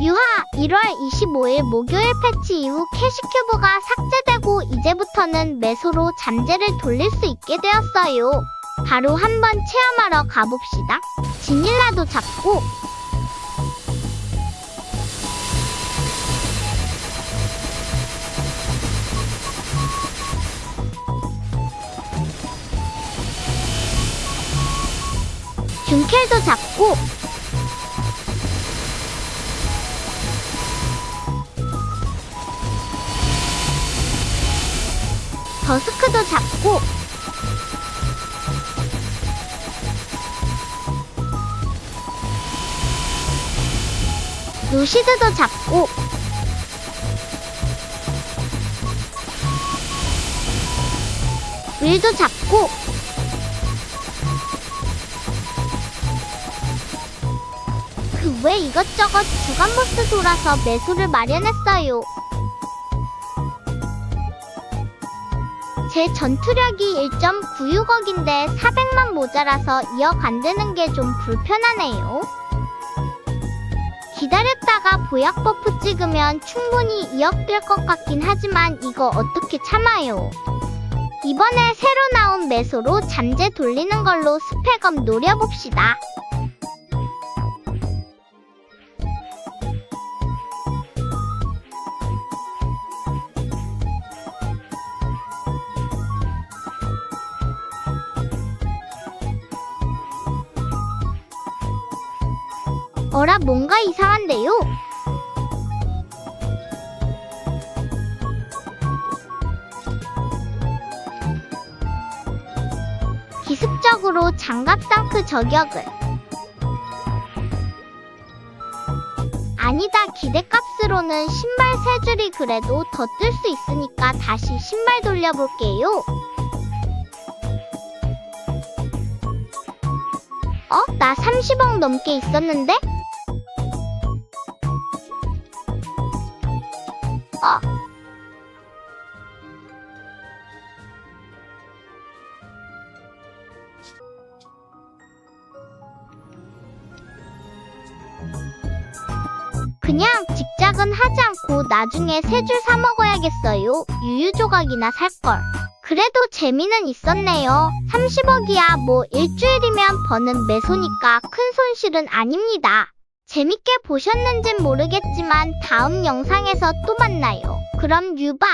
유하 1월 25일 목요일 패치 이후 캐시큐브가 삭제되고 이제부터는 매소로 잠재를 돌릴 수 있게 되었어요. 바로 한번 체험하러 가봅시다. 지닐라도 잡고 균켈도 잡고 더스크도 잡고. 루시드도 잡고. 윌도 잡고. 그 외 이것저것 주간보스 돌아서 매수를 마련했어요. 제 전투력이 1.96억인데 400만 모자라서 2억 안 되는 게 좀 불편하네요. 기다렸다가 보약 버프 찍으면 충분히 2억 될 것 같긴 하지만 이거 어떻게 참아요. 이번에 새로 나온 매소로 잠재 돌리는 걸로 스펙업 노려봅시다. 어라 뭔가 이상한데요? 기습적으로 장갑 상크 저격을 아니다 기대값으로는 신발 세 줄이 그래도 더 뜰 수 있으니까 다시 신발 돌려볼게요 어? 나 30억 넘게 있었는데? 그냥 직작은 하지 않고 나중에 세 줄 사 먹어야겠어요. 유유 조각이나 살걸. 그래도 재미는 있었네요. 30억이야 뭐 일주일이면 버는 매소니까 큰 손실은 아닙니다. 재밌게 보셨는진 모르겠지만 다음 영상에서 또 만나요. 그럼 유바.